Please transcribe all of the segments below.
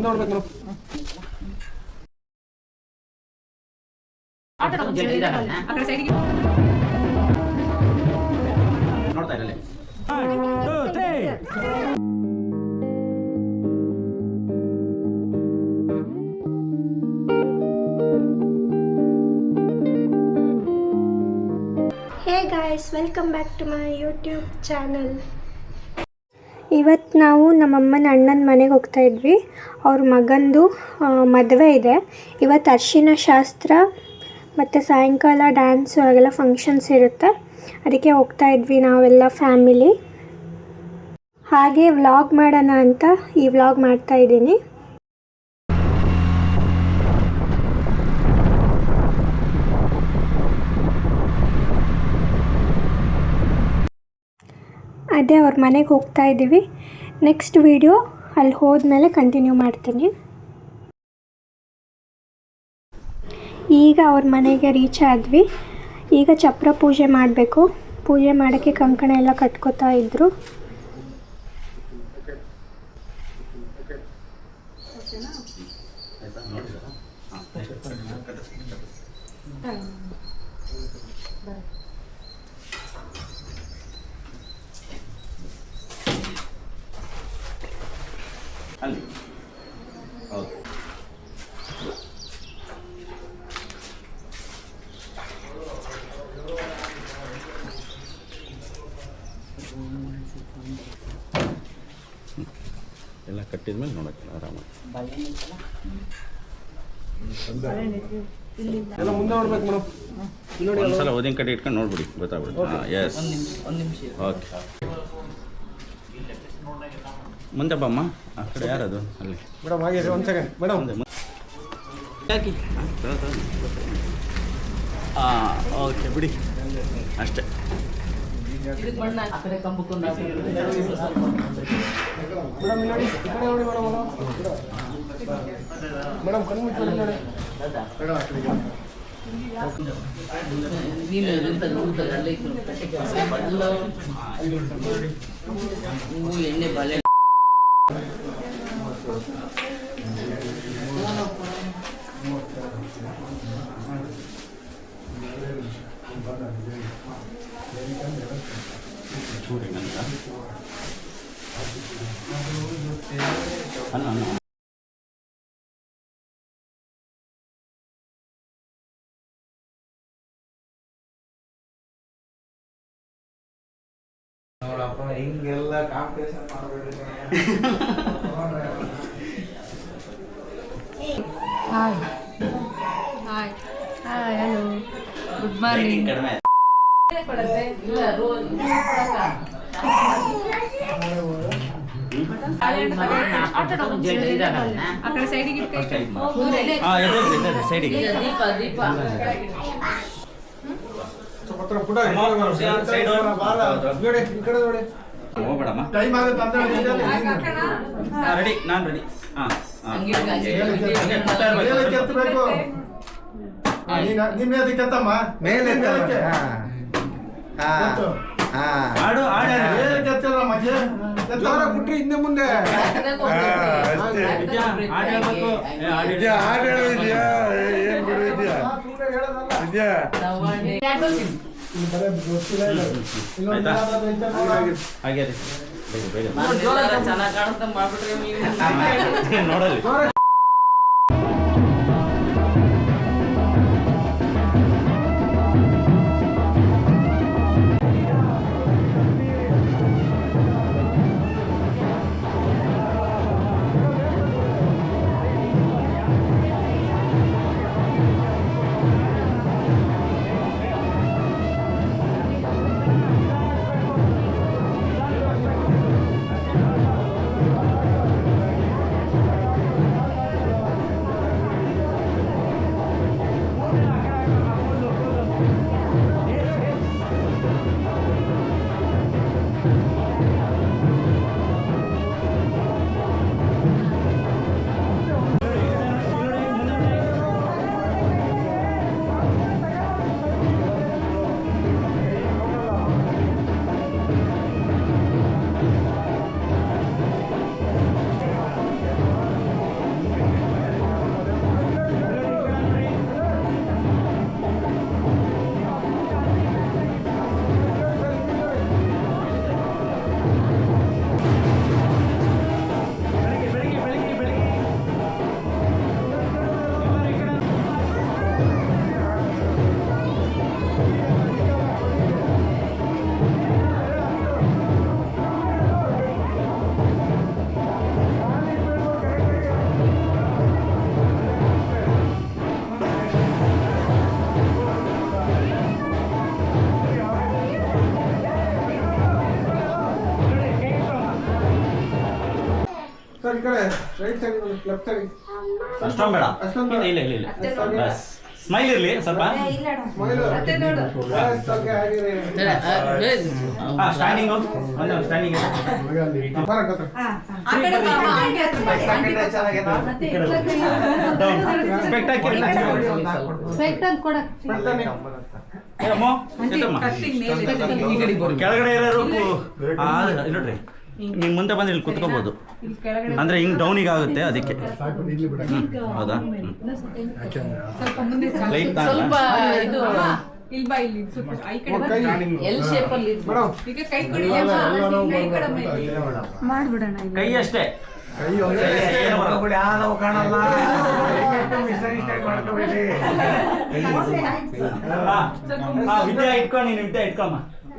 Hey guys, welcome back to my YouTube channel. ಇವತ್ತು ನಾವು ನಮ್ಮ ಅಮ್ಮನ ಅಣ್ಣನ ಮನೆಗೆ ಹೋಗ್ತಾ ಇದ್ವಿ ಅವ್ರ ಮಗಂದು ಮದುವೆ ಇದೆ ಇವತ್ತು ಅರ್ಶಿನ ಶಾಸ್ತ್ರ ಮತ್ತು ಸಾಯಂಕಾಲ ಡ್ಯಾನ್ಸು ಹಾಗೆಲ್ಲ ಫಂಕ್ಷನ್ಸ್ ಇರುತ್ತೆ ಅದಕ್ಕೆ ಹೋಗ್ತಾ ಇದ್ವಿ ನಾವೆಲ್ಲ ಫ್ಯಾಮಿಲಿ ಹಾಗೆ ವ್ಲಾಗ್ ಮಾಡೋಣ ಅಂತ ಈ ವ್ಲಾಗ್ ಮಾಡ್ತಾ ಇದ್ದೀನಿ ಅದೇ ಅವ್ರ ಮನೆಗೆ ಹೋಗ್ತಾ ಇದ್ದೀವಿ ನೆಕ್ಸ್ಟ್ ವಿಡಿಯೋ ಅಲ್ಲಿ ಹೋದ್ಮೇಲೆ ಕಂಟಿನ್ಯೂ ಮಾಡ್ತೀನಿ ಈಗ ಅವ್ರ ಮನೆಗೆ ರೀಚ್ ಆದ್ವಿ ಈಗ ಚಪ್ರ ಪೂಜೆ ಮಾಡಬೇಕು ಪೂಜೆ ಮಾಡೋಕ್ಕೆ ಕಂಕಣ ಎಲ್ಲ ಕಟ್ಕೋತಾ ಇದ್ದರು ಇಟ್ಟಿದ ಮೇಲೆ ನೋಡಕ್ಕೆ ಆರಾಮಾಗಿ ಕಡೆ ಇಟ್ಕೊಂಡು ಗೊತ್ತಾಗ್ಬಿಡುತ್ತೆ ಓಕೆ ಮುಂದೆ ಆ ಕಡೆ ಅಲ್ಲಿ ಹಾಗೆ ಸೆಕೆಂಡ್ ಓಕೆ ಬಿಡಿ ಅಷ್ಟೇ ಇದಕ್ಕೆ ಮಣ್ಣ ಆ ಕಡೆ ಕಂಬಕ್ಕೊಂದು ಮೇಡಮ್ ನೋಡಿ ಈ ಕಡೆ ನೋಡಿ ಮೇಡಮ್ ಮೇಡಮ್ ಕಣ್ಣು ಮುಚ್ಚಿ ನೋಡಿ ನೀನು ಎಂತ ನೂತ ಅಲ್ಲಿ ಬಲ್ಲ ಹೂವು ಎಣ್ಣೆ ಬಲೆ ಮೂವತ್ತ ಅನ್ನ ಅನ್ನ ನೋಡಪ್ಪ ಹಿಂಗೆಲ್ಲ ಕಾಂಪಿಟೇಷನ್ ಮಾಡಬೇಡ್ರಿ hi hi hi hello good morning ಕಡಿಮೆ ಇಲ್ಲ ರೋಲ್ ಆ ಕಡೆ ಸೈಡಿಗೆ ಹಾಂ ಎದೆ ಎದೆ ಸೈಡಿಗೆ ದೀಪ ದೀಪ ಸ್ವಲ್ಪ ಹತ್ರ ಪುಟ ಸೈಡ್ ನೋಡಿ ಈ ಕಡೆ ನೋಡಿ ಹೋಗ್ಬೇಡಮ್ಮ ಟೈಮ್ ಆಗುತ್ತೆ ಅಂತ ಹೇಳಿ ರೆಡಿ ನಾನು ರೆಡಿ ಹಾಂ ಹಾಂ ನೀನು ಅದಕ್ಕೆ ತಮ್ಮ ಮೇಲೆ ಆಡು ಆಡ ಹಿಂದೆ ಮುಂದೆ ನೋಡಲಿ ಸರ್ ಇಲ್ಲ ಸ್ವಲ್ಪ ಕೆಳಗಡೆ ನೋಡ್ರಿ ನಿಮ್ಗೆ ಮುಂದೆ ಬಂದ್ರೆ ಇಲ್ಲಿ ಅಂದ್ರೆ ಅಂದರೆ ಡೌನ್ ಈಗ ಆಗುತ್ತೆ ಅದಕ್ಕೆ ಹೌದಾ ಕೈ ಅಷ್ಟೇ ಇಟ್ಕೊಂಡು ನೀನು ಇಟ್ಕೊಂಬ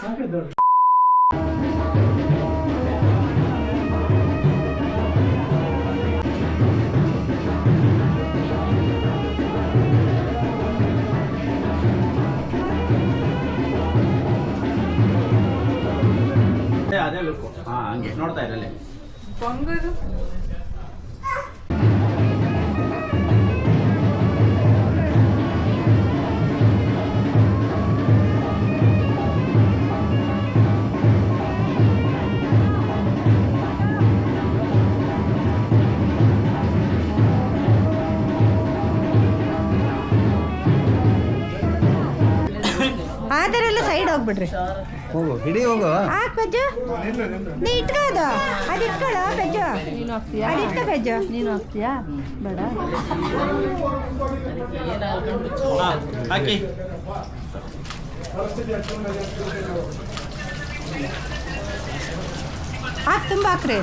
ಅದೇ ಲುಕ್ ಹಾ ಹಂಗೆ ನೋಡ್ತಾ ಇರಲ್ಲೇ ಅದರಲ್ಲೂ ಸೈಡ್ ಹೋಗ್ಬಿಡ್ರಿ ಹೋಗು ಹಿಡಿ ಹೋಗು ಹಾಕ್ ಪೆಜ್ಜು ನೀ ಹಾಕ್ ಹಾಕ್ರಿ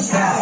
Yeah.